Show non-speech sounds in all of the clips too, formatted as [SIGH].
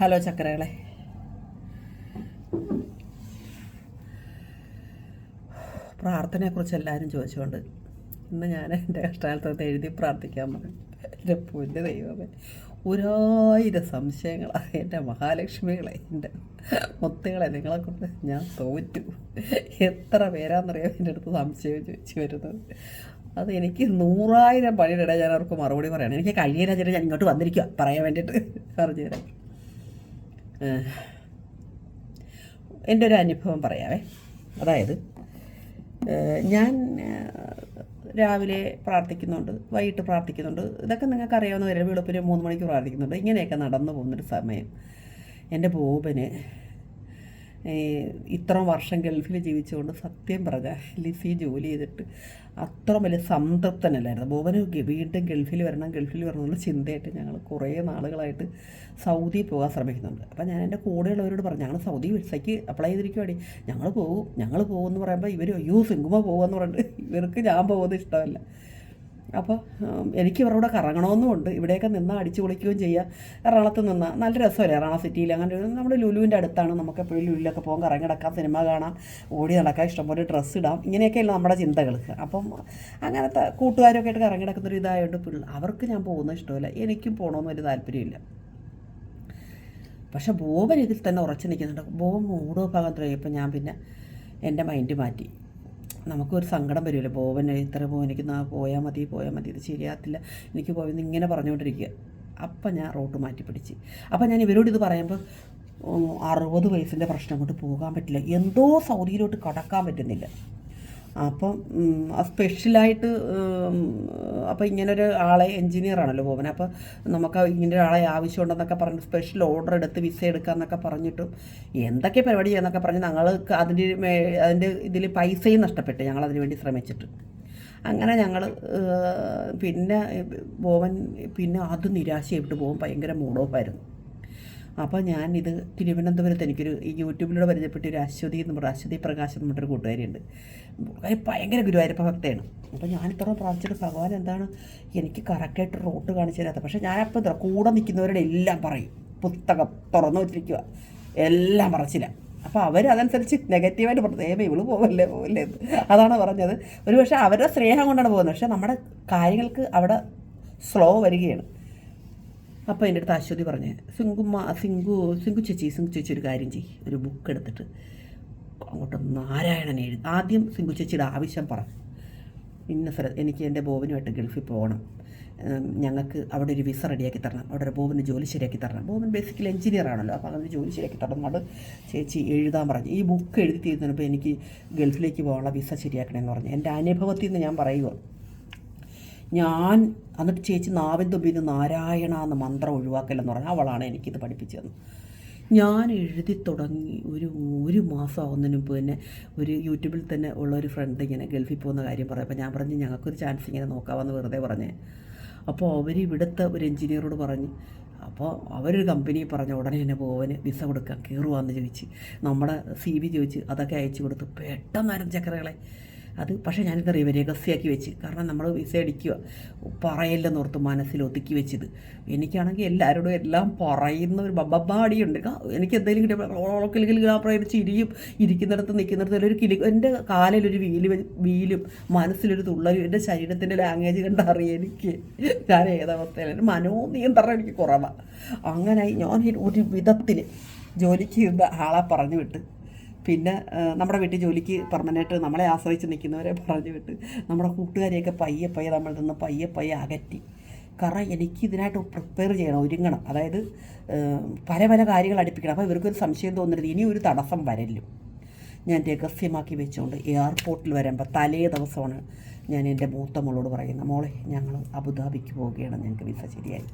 Hello ചക്രകളെ പ്രാർത്ഥനയെക്കുറിച്ച് എല്ലാവരും ചോദിച്ചുകൊണ്ട് ഇന്ന് ഞാൻ എന്റെ കഷ്ടാലത്തൊന്ന് എഴുതി പ്രാർത്ഥിക്കാൻ പറഞ്ഞു എന്റെ ദൈവമേ ഒരായിരം സംശയങ്ങളാണ് എന്റെ മഹാലക്ഷ്മികളെ എന്റെ മുത്തുകളെ നിങ്ങളെ കൊണ്ട് ഞാൻ തോറ്റു. എത്ര പേരാണെന്നറിയാം എന്റെ അടുത്ത് സംശയം ചോദിച്ചു വരുന്നത്. അത് എനിക്ക് നൂറായിരം പണിയുടെ ഞാൻ അവർക്ക് മറുപടി പറയണം. എനിക്ക് കഴിയില്ല ചേട്ടാ ഞാൻ ഇങ്ങോട്ട് വന്നിരിക്കുക പറയാൻ വേണ്ടിയിട്ട് പറഞ്ഞു തരാം. എന്റെ ഒരു അനുഭവം പറയാവേ. അതായത് ഞാൻ രാവിലെ പ്രാർത്ഥിക്കുന്നുണ്ട് വൈകിട്ട് പ്രാർത്ഥിക്കുന്നുണ്ട്. ഇതൊക്കെ നിങ്ങൾക്ക് അറിയാവുന്ന വരെ വെളുപ്പിന് മൂന്ന് മണിക്ക് പ്രാർത്ഥിക്കുന്നുണ്ട്. ഇങ്ങനെയൊക്കെ നടന്നു പോകുന്നൊരു സമയം. എന്റെ ബോബന് ഇത്ര വർഷം ഗൾഫിൽ ജീവിച്ചുകൊണ്ട് സത്യം പറഞ്ഞ ലിസി ജോലി ചെയ്തിട്ട് അത്ര വലിയ സംതൃപ്തനല്ലായിരുന്നു. ബോബന് വീണ്ടും ഗൾഫിൽ വരണം ഗൾഫിൽ വരണം എന്നുള്ള ചിന്തയായിട്ട് ഞങ്ങൾ കുറേ നാളുകളായിട്ട് സൗദി പോകാൻ ശ്രമിക്കുന്നുണ്ട്. അപ്പോൾ ഞാൻ എന്റെ കൂടെയുള്ളവരോട് പറഞ്ഞു ഞങ്ങൾ സൗദി വിസയ്ക്ക് അപ്ലൈ ചെയ്തിരിക്കുവാടി. ഞങ്ങൾ പോകും ഞങ്ങൾ പോകുമെന്ന് പറയുമ്പോൾ ഇവർ അയ്യോ സിംഗുമ പോകുമെന്ന് പറഞ്ഞിട്ട് ഇവർക്ക് ഞാൻ പോകുന്നത് ഇഷ്ടമല്ല. അപ്പോൾ എനിക്ക് ഇവരുടെ കറങ്ങണമെന്നുമുണ്ട് ഇവിടെയൊക്കെ നിന്ന് അടിച്ചു പൊളിക്കുകയും ചെയ്യുക എറണാകുളത്ത് നിന്ന് നല്ല രസമല്ലേ എറണാകുളം സിറ്റിയിൽ അങ്ങനെ നമ്മുടെ ലുലുവിന്റെ അടുത്താണ്. നമുക്ക് എപ്പോഴും ലുലുവിലൊക്കെ പോകാം. കറങ്ങി നടക്കാം. സിനിമ കാണാം. ഓടി നടക്കാം. ഇഷ്ടംപോലെ ഡ്രസ്സ് ഇടാം. ഇങ്ങനെയൊക്കെയല്ല നമ്മുടെ ചിന്തകൾ അപ്പം അങ്ങനത്തെ കൂട്ടുകാരൊക്കെ ആയിട്ട് കറങ്ങി നടക്കുന്നൊരു ഇതായതുകൊണ്ട് അവർക്ക് ഞാൻ പോകുന്ന ഇഷ്ടമല്ല. എനിക്കും പോകണമെന്ന് വലിയ താല്പര്യമില്ല പക്ഷേ ബോബൻ ഇതിൽ തന്നെ ഉറച്ചു നിൽക്കുന്നുണ്ട്. ബോബൻ മൂടോ ഭാഗം തുടങ്ങിയപ്പോൾ ഞാൻ പിന്നെ എന്റെ മൈൻഡ് മാറ്റി. നമുക്കൊരു സങ്കടം വരുമല്ലോ. പോവൻ ഇത്ര പോ എനിക്ക് നാ പോയാൽ മതി പോയാൽ മതി ഇത് ശരിയാകത്തില്ല. എനിക്ക് പോയെന്ന് ഇങ്ങനെ പറഞ്ഞുകൊണ്ടിരിക്കുക. അപ്പം ഞാൻ റോട്ട് മാറ്റി പിടിച്ച്. അപ്പം ഞാൻ ഇവരോട് ഇത് പറയുമ്പോൾ അറുപത് വയസ്സിന്റെ പ്രശ്നം കൊണ്ട് പോകാൻ പറ്റില്ല. എന്തോ സൗദിയിലോട്ട് കടക്കാൻ പറ്റുന്നില്ല. അപ്പം സ്പെഷ്യലായിട്ട് അപ്പോൾ അപ്പം ഇങ്ങനൊരു ആളെ എൻജിനീയർ ആണല്ലോ അപ്പോൾ അപ്പം നമുക്ക് ഇങ്ങനെ ഒരാളെ ആവശ്യമുണ്ടെന്നൊക്കെ പറഞ്ഞ് സ്പെഷ്യൽ ഓർഡർ എടുത്ത് വിസ എടുക്കാമെന്നൊക്കെ പറഞ്ഞിട്ടും എന്തൊക്കെ പരിപാടി ചെയ്യാന്നൊക്കെ പറഞ്ഞ് ഞങ്ങൾക്ക് അതിന്റെ അതിന്റെ ഇതിൽ പൈസയും നഷ്ടപ്പെട്ടു ഞങ്ങൾ അതിന് വേണ്ടി ശ്രമിച്ചിട്ട്. അങ്ങനെ ഞങ്ങൾ പിന്നെ ബോവൻ പിന്നെ അത് നിരാശയായിട്ട് പോകും. ഭയങ്കര മൂഡ് ഓഫായിരുന്നു അപ്പോൾ ഞാൻ ഇത് തിരുവനന്തപുരത്ത് എനിക്കൊരു ഈ യൂട്യൂബിലൂടെ പരിചയപ്പെട്ട ഒരു അശ്വതി എന്ന് പറഞ്ഞ അശ്വതി പ്രകാശ് എന്ന് പറഞ്ഞൊരു കൂട്ടുകാരിയുണ്ട്. ഭയങ്കര ഗുരുവായൂരപ്പ ഭക്തയാണ്. അപ്പോൾ ഞാൻ ഇത്ര പ്രാർത്ഥിച്ചിട്ട് ഭഗവാൻ എന്താണ് എനിക്ക് കറക്റ്റായിട്ട് റോട്ട് കാണിച്ചു തരാത്ത. പക്ഷേ ഞാനപ്പോൾ ഇത്ര കൂടെ നിൽക്കുന്നവരുടെ എല്ലാം പറയും. പുസ്തകം തുറന്നു വെച്ചിരിക്കുക എല്ലാം പറച്ചില്ല അപ്പോൾ അവർ അതനുസരിച്ച് നെഗറ്റീവായിട്ട് പറഞ്ഞു. ഏമ ഇവൾ പോവല്ലേ എന്ന്. അതാണ് പറഞ്ഞത്. ഒരു പക്ഷേ അവരുടെ സ്നേഹം കൊണ്ടാണ് പോകുന്നത്. പക്ഷേ നമ്മുടെ കാര്യങ്ങൾക്ക് അവിടെ സ്ലോ വരികയാണ്. അപ്പോൾ എന്റെ അടുത്ത് അശ്വതി പറഞ്ഞ് സിങ്കുമ്മ സിങ്കു സിംഗു ചേച്ചി സിംഗു ചേച്ചി ഒരു കാര്യം ചെയ്യ് ഒരു ബുക്ക് എടുത്തിട്ട് അങ്ങോട്ട് നാരായണൻ എഴുതി ആദ്യം സിംഗു ചേച്ചിയുടെ ആവശ്യം പറ. ഇന്ന സ്ഥലം എനിക്ക് എന്റെ ബോബനുമായിട്ട് ഗൾഫിൽ പോകണം. ഞങ്ങൾക്ക് അവിടെ ഒരു വിസ റെഡിയാക്കി തരണം. അവിടെ ഒരു ബോബിന് ജോലി ശരിയാക്കി തരണം. ബോബൻ ബേസിക്കലി എഞ്ചിനീയർ ആണല്ലോ അപ്പോൾ അങ്ങനെ ജോലി ശരിയാക്കി തരണം എന്നോട് ചേച്ചി എഴുതാൻ പറഞ്ഞു. ഈ ബുക്ക് എഴുതി തീരുന്നപ്പോൾ എനിക്ക് ഗൾഫിലേക്ക് പോകാനുള്ള വിസ ശരിയാക്കണമെന്ന് പറഞ്ഞു. എന്റെ അനുഭവത്തിൽ നിന്ന് ഞാൻ പറയുക ഞാൻ എന്നിട്ട് ചേച്ചി നാവിൻ തുമ്പിന്ന് നാരായണ എന്ന മന്ത്രം ഒഴിവാക്കലെന്ന് പറഞ്ഞാൽ അവളാണ് എനിക്കിത് പഠിപ്പിച്ചതെന്ന് ഞാൻ എഴുതി തുടങ്ങി ഒരു ഒരു മാസം ആവുന്നതിന് മുമ്പ് തന്നെ ഒരു യൂട്യൂബിൽ തന്നെ ഉള്ള ഒരു ഫ്രണ്ട് ഇങ്ങനെ ഗൾഫിൽ പോകുന്ന കാര്യം പറയും ഞാൻ പറഞ്ഞു ഞങ്ങൾക്കൊരു ചാൻസ് ഇങ്ങനെ നോക്കാമെന്ന് വെറുതെ പറഞ്ഞേ. അപ്പോൾ അവർ ഇവിടുത്തെ ഒരു എഞ്ചിനീയറോട് പറഞ്ഞു. അപ്പോൾ അവരൊരു കമ്പനി പറഞ്ഞ ഉടനെ തന്നെ പോവന് വിസ കൊടുക്കാൻ കയറുവാന്ന് ചോദിച്ച്. നമ്മുടെ സി വി ചോദിച്ച് അതൊക്കെ അയച്ചു കൊടുത്തു. പെട്ടെന്നായിരുന്നു ചക്കരകളെ അത് പക്ഷേ ഞാനിത് അറിയുക രഹസ്യമാക്കി വെച്ച്. കാരണം നമ്മൾ വിസ അടിക്കുക പറയില്ലെന്നോർത്ത് മനസ്സിൽ ഒതുക്കി വെച്ചത്. എനിക്കാണെങ്കിൽ എല്ലാവരോടും എല്ലാം പറയുന്ന ഒരു ബബ്ബാടിയുണ്ട്. എനിക്ക് എന്തെങ്കിലും കിട്ടിയ കിളികിൽ പറയുന്ന ചിരിയും ഇരിക്കുന്നിടത്ത് നിൽക്കുന്നിടത്ത് ഒരു കിളി എന്റെ കാലിലൊരു വീൽ വീലും മനസ്സിലൊരു തുള്ളലും എന്റെ ശരീരത്തിന്റെ ലാംഗ്വേജ് കണ്ടറിയാം എനിക്ക് ഞാൻ ഏതവസ്ഥയിലാണ് മനോനിയന്ത്രണം എനിക്ക് കുറവാണ് അങ്ങനെ ഞാൻ ഒരു വിധത്തിൽ ജോലിക്ക് ആളെ പറഞ്ഞു വിട്ട് പിന്നെ നമ്മുടെ വീട്ടിൽ ജോലിക്ക് പെർമനന്റ് നമ്മളെ ആശ്രയിച്ച് നിൽക്കുന്നവരെ പറഞ്ഞു വിട്ട് നമ്മുടെ കൂട്ടുകാരെയൊക്കെ പയ്യെ പയ്യെ നമ്മളിൽ നിന്ന് പയ്യെ പയ്യെ അകറ്റി. കാരണം എനിക്ക് ഇതിനായിട്ട് പ്രിപ്പയർ ചെയ്യണം ഒരുങ്ങണം. അതായത് പല പല കാര്യങ്ങൾ അടുപ്പിക്കണം. അപ്പോൾ ഇവർക്കൊരു സംശയം തോന്നരുത്. ഇനി ഒരു തടസ്സം വരല്ലോ ഞാൻ രഹസ്യമാക്കി വെച്ചുകൊണ്ട് എയർപോർട്ടിൽ വരുമ്പോൾ തലേ ദിവസമാണ് ഞാൻ എന്റെ മൂത്ത മോളോട് പറയുന്നത്. മോളെ ഞങ്ങൾ അബുദാബിക്ക് പോവുകയാണ്. ഞങ്ങൾക്ക് വിസ ശരിയായി.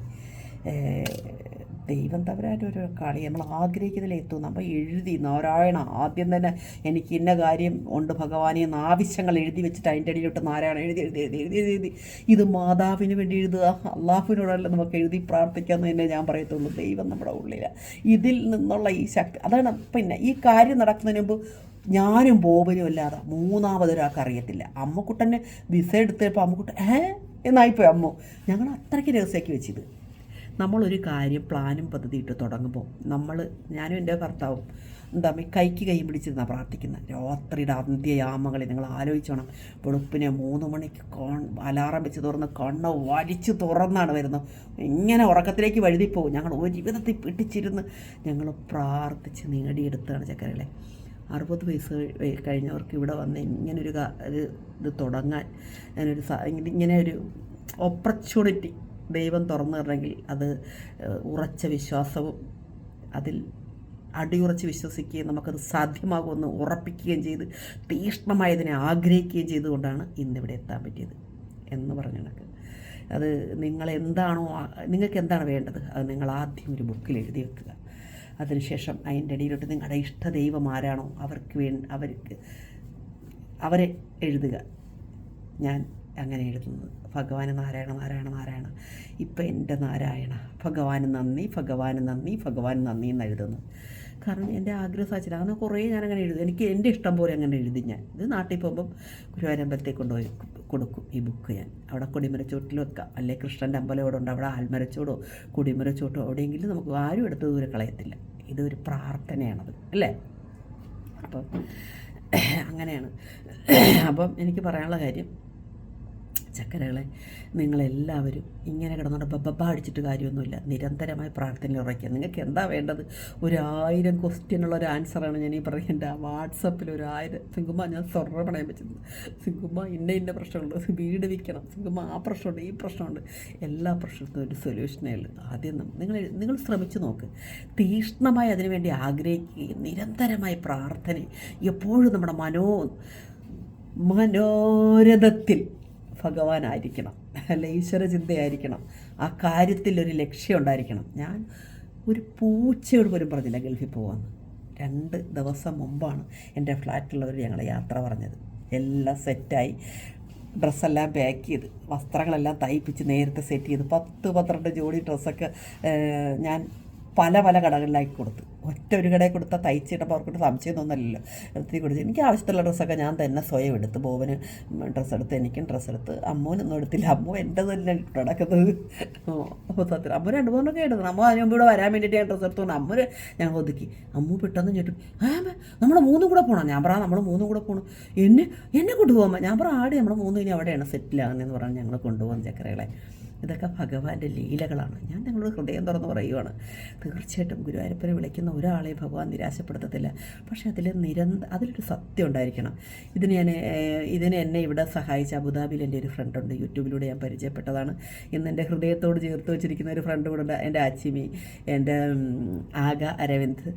ദൈവം തവരായിട്ട് ഒരു കളി. നമ്മൾ ആഗ്രഹിക്കുന്നതിൽ എത്തും. നമ്മൾ എഴുതി നാരായണ ആദ്യം തന്നെ എനിക്ക് ഇന്ന കാര്യം ഉണ്ട് ഭഗവാനെ എന്ന ആവശ്യങ്ങൾ എഴുതി വെച്ചിട്ട് അതിന്റെ അടിയിലോട്ട് നാരായണ എഴുതി എഴുതി എഴുതി എഴുതി എഴുതി എഴുതി. ഇത് മാതാവിന് വേണ്ടി എഴുതുക. അള്ളാഹുവിനോടല്ല നമുക്ക് എഴുതി പ്രാർത്ഥിക്കാമെന്ന് തന്നെ ഞാൻ പറയത്തുള്ളൂ. ദൈവം നമ്മുടെ ഉള്ളിലാണ് ഇതിൽ നിന്നുള്ള ഈ ശക്തി അതാണ് പിന്നെ ഈ കാര്യം നടക്കുന്നതിന് മുമ്പ് ഞാനും ബോബനും അല്ലാതെ മൂന്നാമതൊരാൾക്ക് അറിയത്തില്ല. അമ്മക്കുട്ടനെ വിസ എടുത്തപ്പോൾ അമ്മക്കുട്ടൻ ഏ? എന്നായിപ്പോയി അമ്മ. ഞങ്ങൾ അത്രയ്ക്ക് രഹസ്യമാക്കി വെച്ചത്. നമ്മളൊരു കാര്യം പ്ലാനും പദ്ധതി ഇട്ട് തുടങ്ങുമ്പോൾ നമ്മൾ ഞാനും എന്റെ ഭർത്താവും എന്താ കൈക്ക് കൈ പിടിച്ചിരുന്നാണ് പ്രാർത്ഥിക്കുന്നത് രാത്രിയുടെ അന്ത്യയാമങ്ങളിൽ നിങ്ങൾ ആലോചിച്ചോണം വെളുപ്പിനെ മൂന്ന് മണിക്ക് കോൺ അലാറം വെച്ച് തുറന്ന് കണ്ണ് വലിച്ചു തുറന്നാണ് വരുന്നത്. ഇങ്ങനെ ഉറക്കത്തിലേക്ക് വഴുതിപ്പോവും ഞങ്ങൾ ഒരു ജീവിതത്തിൽ പിടിച്ചിരുന്ന് ഞങ്ങൾ പ്രാർത്ഥിച്ച് നേടിയെടുത്താണ് ചക്കരകളെ. അറുപത് വയസ്സ് കഴി- കഴിഞ്ഞവർക്ക് ഇവിടെ വന്ന് ഇങ്ങനൊരു ഇത് തുടങ്ങാൻ ഞാനൊരു ഇങ്ങനെ ഒരു ഓപ്പർച്യൂണിറ്റി ദൈവം തുറന്നു തരണമെങ്കിൽ അത് ഉറച്ച വിശ്വാസവും അതിൽ അടിയുറച്ച് വിശ്വസിക്കുകയും നമുക്കത് സാധ്യമാകുമെന്ന് ഉറപ്പിക്കുകയും ചെയ്ത് തീക്ഷ്ണമായതിനെ ആഗ്രഹിക്കുകയും ചെയ്തുകൊണ്ടാണ് ഇന്നിവിടെ എത്താൻ പറ്റിയത് എന്ന് പറഞ്ഞ കണക്ക്. അത് നിങ്ങൾ എന്താണോ നിങ്ങൾക്ക് എന്താണ് വേണ്ടത്? അത് നിങ്ങൾ ആദ്യം ഒരു ബുക്കിൽ എഴുതി വെക്കുക. അതിനുശേഷം അതിന്റെ ഇടയിലോട്ട് നിങ്ങളുടെ ഇഷ്ട ദൈവം ആരാണോ അവർക്ക് വേ അവർക്ക് അവരെ എഴുതുക. ഞാൻ അങ്ങനെ എഴുതുന്നത് ഭഗവാന് നാരായണ നാരായണ നാരായണ. ഇപ്പം എന്റെ നാരായണ. ഭഗവാന് നന്ദി ഭഗവാന് നന്ദി ഭഗവാൻ നന്ദി എന്ന് എഴുതുന്നു. കാരണം എന്റെ ആഗ്രഹം സാധിച്ചില്ല. അങ്ങനെ കുറേ ഞാൻ അങ്ങനെ എഴുതും. എനിക്ക് എന്റെ ഇഷ്ടം പോലെ അങ്ങനെ എഴുതി ഞാൻ. ഇത് നാട്ടിൽ പോകുമ്പം ഗുരുവാരമ്പലത്തേക്ക് കൊണ്ടുപോയി കൊടുക്കും ഈ ബുക്ക് ഞാൻ. അവിടെ കൊടിമരച്ചോട്ടിൽ വെക്കാം. അല്ലെങ്കിൽ കൃഷ്ണന്റെ അമ്പലം ഇവിടെ ഉണ്ട്. അവിടെ ആൽമരച്ചോടോ കുടിമരച്ചോട്ടോ എവിടെയെങ്കിലും നമുക്ക് ആരും എടുത്ത് ദൂരെ കളയത്തില്ല. ഇതൊരു പ്രാർത്ഥനയാണത്. അല്ലേ? അപ്പം അങ്ങനെയാണ്. അപ്പം എനിക്ക് പറയാനുള്ള കാര്യം ചക്കരകളെ നിങ്ങളെല്ലാവരും ഇങ്ങനെ കിടന്നുകൊണ്ട് ബബ്ബ അടിച്ചിട്ട് കാര്യമൊന്നുമില്ല. നിരന്തരമായി പ്രാർത്ഥന ഉറയ്ക്കുക. നിങ്ങൾക്ക് എന്താ വേണ്ടത്? ഒരു ക്വസ്റ്റ്യനുള്ള ഒരു ആൻസറാണ് ഞാൻ ഈ പറയുന്നത്. വാട്സപ്പിൽ ഒരു ആയിരം സിംഗുമ്മ ഞാൻ സ്വർണ പണയം വെച്ചിരുന്നു സിംഗുമ്മ ഇന്ന ഇന്ന പ്രശ്നമുണ്ട് വീട് വിൽക്കണം. സിംഗുമ്മ ആ പ്രശ്നമുണ്ട് ഈ പ്രശ്നമുണ്ട്. എല്ലാ പ്രശ്നത്തിനും ഒരു സൊല്യൂഷനേ ഉള്ളൂ. ആദ്യം നിങ്ങൾ നിങ്ങൾ ശ്രമിച്ചു നോക്ക്. തീഷ്ണമായി അതിനുവേണ്ടി ആഗ്രഹിക്കുകയും നിരന്തരമായി പ്രാർത്ഥന എപ്പോഴും നമ്മുടെ മനോ മനോരഥത്തിൽ ഭഗവാനായിരിക്കണം. അല്ല ചിന്തയായിരിക്കണം ആ കാര്യത്തിൽ ഒരു ലക്ഷ്യം ഉണ്ടായിരിക്കണം ഞാൻ ഒരു പൂച്ചയോട് പോലും പറഞ്ഞില്ല ഗൾഫിൽ പോകാമെന്ന് രണ്ട് ദിവസം മുമ്പാണ് എന്റെ ഫ്ലാറ്റിലുള്ളവർ ഞങ്ങൾ യാത്ര പറഞ്ഞത്. എല്ലാം സെറ്റായി. ഡ്രസ്സെല്ലാം പാക്ക് ചെയ്ത് വസ്ത്രങ്ങളെല്ലാം തയ്പ്പിച്ച് നേരത്തെ സെറ്റ് ചെയ്ത് പത്ത് പന്ത്രണ്ട് ജോഡി ഡ്രസ്സൊക്കെ ഞാൻ പല പല കടകളിലാക്കി കൊടുത്തു. ഒറ്റ ഒരു കടയിൽ കൊടുത്താൽ തയ്ച്ചിട്ടപ്പോൾ അവർക്കൊരു സംശയം തോന്നലല്ലോ എടുത്തി കൊടുത്തു എനിക്ക് ആവശ്യത്തിലുള്ള ഡ്രസ്സൊക്കെ ഞാൻ തന്നെ സ്വയം എടുത്ത്. ബോബന് ഡ്രസ്സ് എടുത്ത് എനിക്കും ഡ്രസ്സ് എടുത്ത്. അമ്മൂനൊന്നും എടുത്തില്ല. അമ്മു എന്റെ തന്നെ നടക്കുന്നത് സത്യം. അമ്മ രണ്ട് മൂന്നൊക്കെ എടുത്തത് അമ്മ അതിന് മുമ്പ് ഇവിടെ വരാൻ വേണ്ടിയിട്ട് ഞാൻ ഡ്രസ്സ് എടുത്തുകൊണ്ട് അമ്മ ഞങ്ങൾ ഒതുക്കി. അമ്മു പെട്ടെന്ന് ചേട്ടും ആ നമ്മൾ മൂന്നും കൂടെ പോകണം ഞാൻ പറ നമ്മൾ മൂന്നും കൂടെ പോകണം എന്നെ എന്നെ കൊണ്ടുപോകാൻ ഞാൻ പറ ആടി നമ്മൾ മൂന്നും ഇനി അവിടെയാണ് സെറ്റിലാകുന്നതെന്ന് പറഞ്ഞ് ഞങ്ങൾ കൊണ്ടുപോകുന്ന ചക്കരകളെ. ഇതൊക്കെ ഭഗവാന്റെ ലീലകളാണ്. ഞാൻ നിങ്ങളോട് ഹൃദയം തുറന്ന് പറയുവാണ്. തീർച്ചയായിട്ടും ഗുരുവായൂരപ്പനെ വിളിക്കുന്ന ഒരാളെ ഭഗവാൻ നിരാശപ്പെടുത്തത്തില്ല. പക്ഷേ അതിൽ നിരന്ത അതിലൊരു സത്യം ഉണ്ടായിരിക്കണം. ഇതിന് ഞാൻ ഇതിന് എന്നെ ഇവിടെ സഹായിച്ച അബുദാബിയിൽ എന്റെ ഒരു ഫ്രണ്ടുണ്ട് യൂട്യൂബിലൂടെ ഞാൻ പരിചയപ്പെട്ടതാണ്. ഇന്ന് എന്റെ ഹൃദയത്തോട് ചേർത്ത് വെച്ചിരിക്കുന്ന ഒരു ഫ്രണ്ട് കൂടെ ഉണ്ട്. എന്റെ അച്ചിമി എന്റെ ആഗ അരവിന്ദ്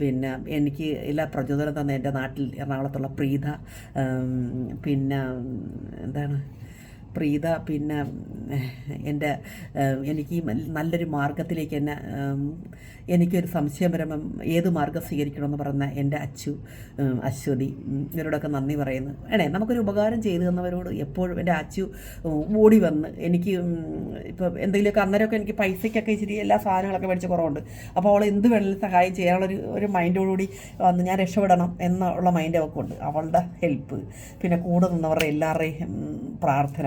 പിന്നെ എനിക്ക് എല്ലാ പ്രചോദനം തന്ന എന്റെ നാട്ടിൽ എറണാകുളത്തുള്ള പ്രീത പിന്നെ എന്താണ്? പ്രീത പിന്നെ എന്റെ എനിക്ക് നല്ലൊരു മാർഗത്തിലേക്ക് എന്നെ ഉം, എനിക്കൊരു സംശയം വരുമ്പം ഏത് മാർഗം സ്വീകരിക്കണമെന്ന് പറഞ്ഞ എന്റെ അച്ചു അശ്വതി ഇവരോടൊക്കെ നന്ദി പറയുന്നു. വേണേ നമുക്കൊരു ഉപകാരം ചെയ്തു തന്നവരോട് എപ്പോഴും എന്റെ അച്ചു ഓടി വന്ന് എനിക്ക് ഇപ്പോൾ എന്തെങ്കിലുമൊക്കെ അന്നേരമൊക്കെ എനിക്ക് പൈസയ്ക്കൊക്കെ ഇച്ചിരി എല്ലാ സാധനങ്ങളൊക്കെ മേടിച്ച് കുറവുണ്ട്. അപ്പോൾ അവൾ എന്ത് വേണമെങ്കിലും സഹായം ചെയ്യാനുള്ളൊരു ഒരു മൈൻഡോടുകൂടി വന്ന് ഞാൻ രക്ഷപ്പെടണം എന്നുള്ള മൈൻഡ് അവൾക്കുണ്ട് അവളുടെ ഹെൽപ്പ് പിന്നെ കൂടെ നിന്നവരുടെ എല്ലാവരുടെയും പ്രാർത്ഥന.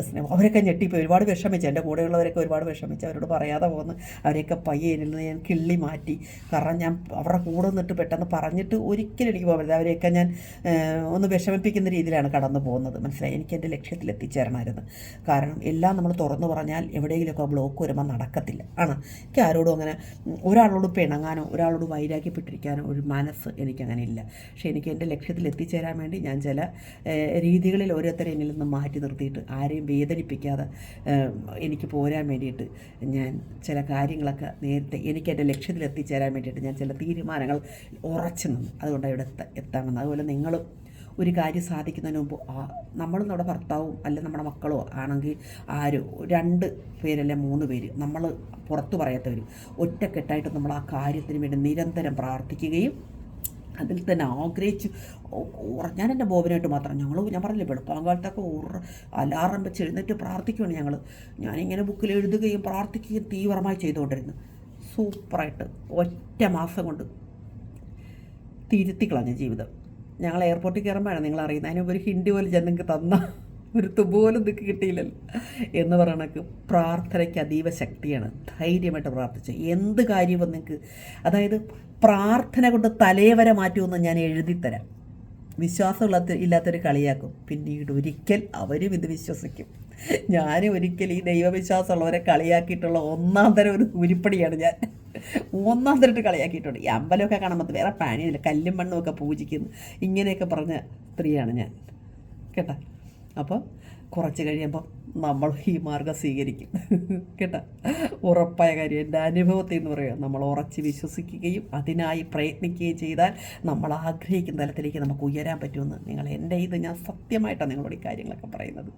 സ്നേഹം. അവരൊക്കെ ഞെട്ടിപ്പോയി. ഒരുപാട് വിഷമിച്ചു. എന്റെ കൂടെയുള്ളവരൊക്കെ ഒരുപാട് വിഷമിച്ചു അവരോട് പറയാതെ പോകുന്നു. അവരെയൊക്കെ പയ്യെ എന്നിൽ ഞാൻ കിള്ളി മാറ്റി. കാരണം ഞാൻ അവരുടെ കൂടെ നിന്നിട്ട് പെട്ടെന്ന് പറഞ്ഞിട്ട് ഒരിക്കലും എനിക്ക് പറ്റില്ല. അവരെയൊക്കെ ഞാൻ ഒന്ന് വിഷമിപ്പിക്കുന്ന രീതിയിലാണ് കടന്നു പോകുന്നത്. മനസ്സിലായി? എനിക്ക് എന്റെ ലക്ഷ്യത്തിൽ എത്തിച്ചേരണമായിരുന്നു. കാരണം എല്ലാം നമ്മൾ തുറന്നു പറഞ്ഞാൽ എവിടെയെങ്കിലുമൊക്കെ ബ്ലോക്ക് വരുമ്പോൾ നടക്കത്തില്ല. ആണ്. എനിക്ക് ആരോടും അങ്ങനെ ഒരാളോട് പിണങ്ങാനോ ഒരാളോട് വൈരാഗ്യപ്പെട്ടിരിക്കാനോ ഒരു മനസ്സ് എനിക്കങ്ങനെ ഇല്ല. പക്ഷേ എനിക്ക് എന്റെ ലക്ഷ്യത്തിൽ എത്തിച്ചേരാൻ വേണ്ടി ഞാൻ ചില രീതികളിൽ ഓരോരുത്തരെ എന്നിൽ നിന്ന് മാറ്റി നിർത്തിയിട്ട് ആരെയും വേദനിപ്പിക്കാതെ എനിക്ക് പോരാൻ വേണ്ടിയിട്ട് ഞാൻ ചില കാര്യങ്ങളൊക്കെ നേരത്തെ എനിക്ക് എന്റെ ലക്ഷ്യത്തിൽ എത്തിച്ചേരാൻ വേണ്ടിയിട്ട് ഞാൻ ചില തീരുമാനങ്ങൾ ഉറച്ചു നിന്നു. അതുകൊണ്ട് ഇവിടെ എത്ത എത്താമെന്ന് അതുപോലെ നിങ്ങളും ഒരു കാര്യം സാധിക്കുന്നതിന് മുമ്പ് നമ്മളും നമ്മുടെ ഭർത്താവും അല്ല നമ്മുടെ മക്കളോ ആണെങ്കിൽ ആരോ രണ്ട് പേരല്ല മൂന്ന് പേര് നമ്മൾ പുറത്തു പറയാത്തവർ ഒറ്റക്കെട്ടായിട്ട് നമ്മൾ ആ കാര്യത്തിന് വേണ്ടി നിരന്തരം പ്രാർത്ഥിക്കുകയും അതിൽ തന്നെ ആഗ്രഹിച്ച് ഞാൻ എന്റെ ബോബനായിട്ട് മാത്രം. ഞങ്ങൾ ഞാൻ പറഞ്ഞില്ലേ വെളുപ്പാങ്കാലത്തൊക്കെ ഉറ അലാറം വെച്ച് എഴുന്നേറ്റ് പ്രാർത്ഥിക്കുകയാണ് ഞങ്ങൾ ഞാനിങ്ങനെ ബുക്കിൽ എഴുതുകയും പ്രാർത്ഥിക്കുകയും തീവ്രമായി ചെയ്തുകൊണ്ടിരുന്നു. സൂപ്പറായിട്ട്. ഒറ്റ മാസം കൊണ്ട് തിരുത്തി ജീവിതം. ഞങ്ങൾ എയർപോർട്ടിൽ കയറുമ്പോഴാണ് നിങ്ങൾ അറിയുന്നത്. ഒരു ഹിൻഡ് പോലെ ഞാൻ നിങ്ങൾക്ക് തന്ന ഒരു തുപോലും നിനക്ക് കിട്ടിയില്ലല്ലോ. എന്ന് പറയണക്ക് പ്രാർത്ഥനയ്ക്ക് അതീവ ശക്തിയാണ്. ധൈര്യമായിട്ട് പ്രാർത്ഥിച്ച് എന്ത് കാര്യവും നിങ്ങൾക്ക് അതായത് പ്രാർത്ഥന കൊണ്ട് തലയവരെ മാറ്റുമെന്ന് ഞാൻ എഴുതിത്തരാം. വിശ്വാസമുള്ള ഇല്ലാത്തൊരു കളിയാക്കും. പിന്നീട് ഒരിക്കൽ അവരും ഇത് വിശ്വസിക്കും. ഞാൻ ഒരിക്കൽ ഈ ദൈവവിശ്വാസമുള്ളവരെ കളിയാക്കിയിട്ടുള്ള ഒന്നാം തരം ഒരു ഉരുപ്പടിയാണ് ഞാൻ. ഒന്നാം തരമായിട്ട് കളിയാക്കിയിട്ടുണ്ട്. ഈ അമ്പലമൊക്കെ കാണുമ്പോൾ വേറെ പാനിയില്ല കല്ലും മണ്ണും ഒക്കെ പൂജിക്കുന്നു. ഇങ്ങനെയൊക്കെ പറഞ്ഞ സ്ത്രീയാണ് ഞാൻ. കേട്ടോ? അപ്പോൾ കുറച്ച് കഴിയുമ്പോൾ നമ്മൾ ഈ മാർഗം സ്വീകരിക്കും. [LAUGHS] കേട്ടോ? ഉറപ്പായ കാര്യം. എന്റെ അനുഭവത്തിൽ എന്ന് പറയുക നമ്മൾ ഉറച്ച് വിശ്വസിക്കുകയും അതിനായി പ്രയത്നിക്കുകയും ചെയ്താൽ നമ്മൾ ആഗ്രഹിക്കുന്ന തലത്തിലേക്ക് നമുക്ക് ഉയരാൻ പറ്റുമെന്ന്. നിങ്ങൾ എന്റെ ഇത് ഞാൻ സത്യമായിട്ടാണ് നിങ്ങളോട് ഈ കാര്യങ്ങളൊക്കെ പറയുന്നത്.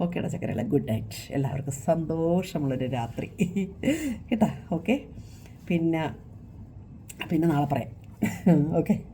ഓക്കേടാ ചക്കരല്ല ഗുഡ് നൈറ്റ്. എല്ലാവർക്കും സന്തോഷമുള്ളൊരു രാത്രി. [LAUGHS] കേട്ടോ? ഓക്കെ? പിന്നെ പിന്നെ നാളെ പറയാം. [LAUGHS] ഓക്കെ?